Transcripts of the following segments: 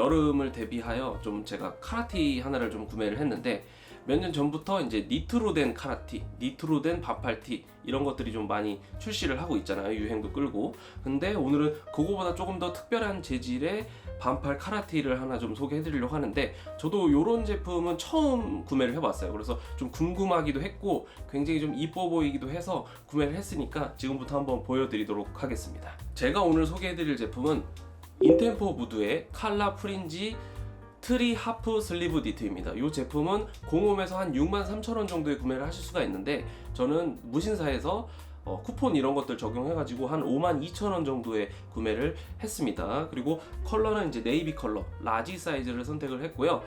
여름을 대비하여 좀 제가 카라티 하나를 좀 구매를 했는데 몇 년 전부터 이제 니트로 된 카라티, 니트로 된 반팔티 이런 것들이 좀 많이 출시를 하고 있잖아요. 유행도 끌고. 근데 오늘은 그거보다 조금 더 특별한 재질의 반팔 카라티를 하나 좀 소개해 드리려고 하는데 저도 이런 제품은 처음 구매를 해 봤어요. 그래서 좀 궁금하기도 했고 굉장히 좀 이뻐 보이기도 해서 구매를 했으니까 지금부터 한번 보여 드리도록 하겠습니다. 제가 오늘 소개해 드릴 제품은 인템포 무드의 칼라 프린지 트리 하프 슬리브 니트입니다. 이 제품은 공홈에서 한 6만 3천 원 정도에 구매를 하실 수가 있는데 저는 무신사에서 어, 쿠폰 이런 것들 적용해가지고 한 5만 2천 원 정도에 구매를 했습니다. 그리고 컬러는 이제 네이비 컬러 라지 사이즈를 선택을 했고요.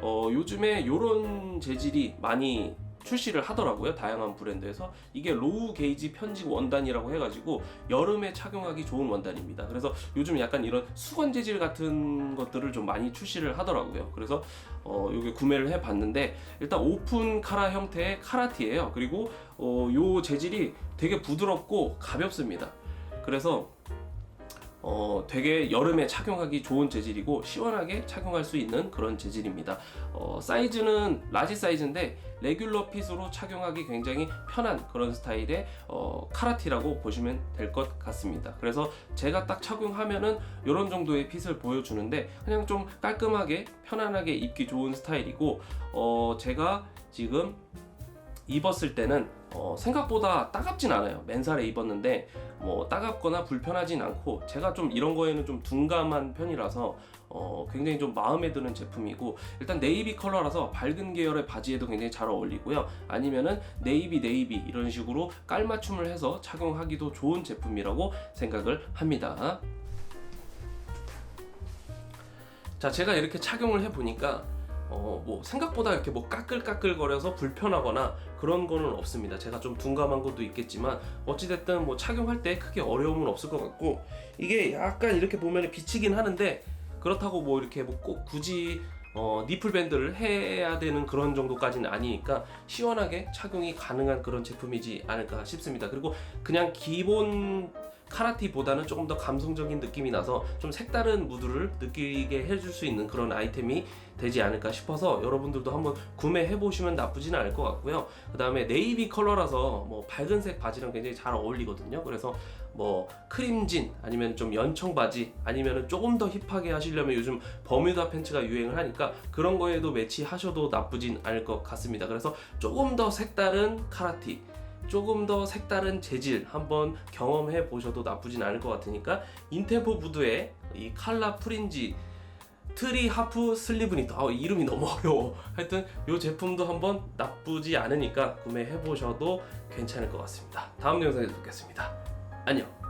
어, 요즘에 이런 재질이 많이 출시를 하더라고요. 다양한 브랜드에서 이게 로우 게이지 편집 원단이라고 해가지고 여름에 착용하기 좋은 원단입니다. 그래서 요즘 약간 이런 수건 재질 같은 것들을 좀 많이 출시를 하더라고요. 그래서 어, 요게 구매를 해봤는데 일단 오픈 카라 형태의 카라티예요. 그리고 어, 요 재질이 되게 부드럽고 가볍습니다. 그래서 어, 되게 여름에 착용하기 좋은 재질이고 시원하게 착용할 수 있는 그런 재질입니다. 어, 사이즈는 라지 사이즈인데 레귤러 핏으로 착용하기 굉장히 편한 그런 스타일의 어, 카라티라고 보시면 될 것 같습니다. 그래서 제가 딱 착용하면은 이런 정도의 핏을 보여주는데 그냥 좀 깔끔하게 편안하게 입기 좋은 스타일이고 어, 제가 지금 입었을 때는 어, 생각보다 따갑진 않아요. 맨살에 입었는데 뭐 따갑거나 불편하진 않고 제가 좀 이런 거에는 좀 둔감한 편이라서 어, 굉장히 좀 마음에 드는 제품이고 일단 네이비 컬러라서 밝은 계열의 바지에도 굉장히 잘 어울리고요. 아니면은 네이비 네이비 이런 식으로 깔맞춤을 해서 착용하기도 좋은 제품이라고 생각을 합니다. 자, 제가 이렇게 착용을 해 보니까 어, 뭐 생각보다 이렇게 뭐 까끌까끌거려서 불편하거나 그런 거는 없습니다. 제가 좀 둔감한 것도 있겠지만 어찌됐든 뭐 착용할 때 크게 어려움은 없을 것 같고 이게 약간 이렇게 보면 비치긴 하는데 그렇다고 뭐 이렇게 뭐 꼭 굳이 어, 니플 밴드를 해야 되는 그런 정도까지는 아니니까 시원하게 착용이 가능한 그런 제품이지 않을까 싶습니다. 그리고 그냥 기본 카라티보다는 조금 더 감성적인 느낌이 나서 좀 색다른 무드를 느끼게 해줄 수 있는 그런 아이템이 되지 않을까 싶어서 여러분들도 한번 구매해 보시면 나쁘지는 않을 것 같고요. 그 다음에 네이비 컬러라서 뭐 밝은색 바지랑 굉장히 잘 어울리거든요. 그래서 뭐 크림진 아니면 좀 연청 바지 아니면 조금 더 힙하게 하시려면 요즘 버뮤다 팬츠가 유행을 하니까 그런 거에도 매치하셔도 나쁘진 않을 것 같습니다. 그래서 조금 더 색다른 카라티 조금 더 색다른 재질 한번 경험해 보셔도 나쁘진 않을 것 같으니까 인템포 부드의 이 칼라 프린지 트리 하프 슬리브 니트 아 이름이 너무 어려워. 하여튼 이 제품도 한번 나쁘지 않으니까 구매해 보셔도 괜찮을 것 같습니다. 다음 영상에서 뵙겠습니다. 안녕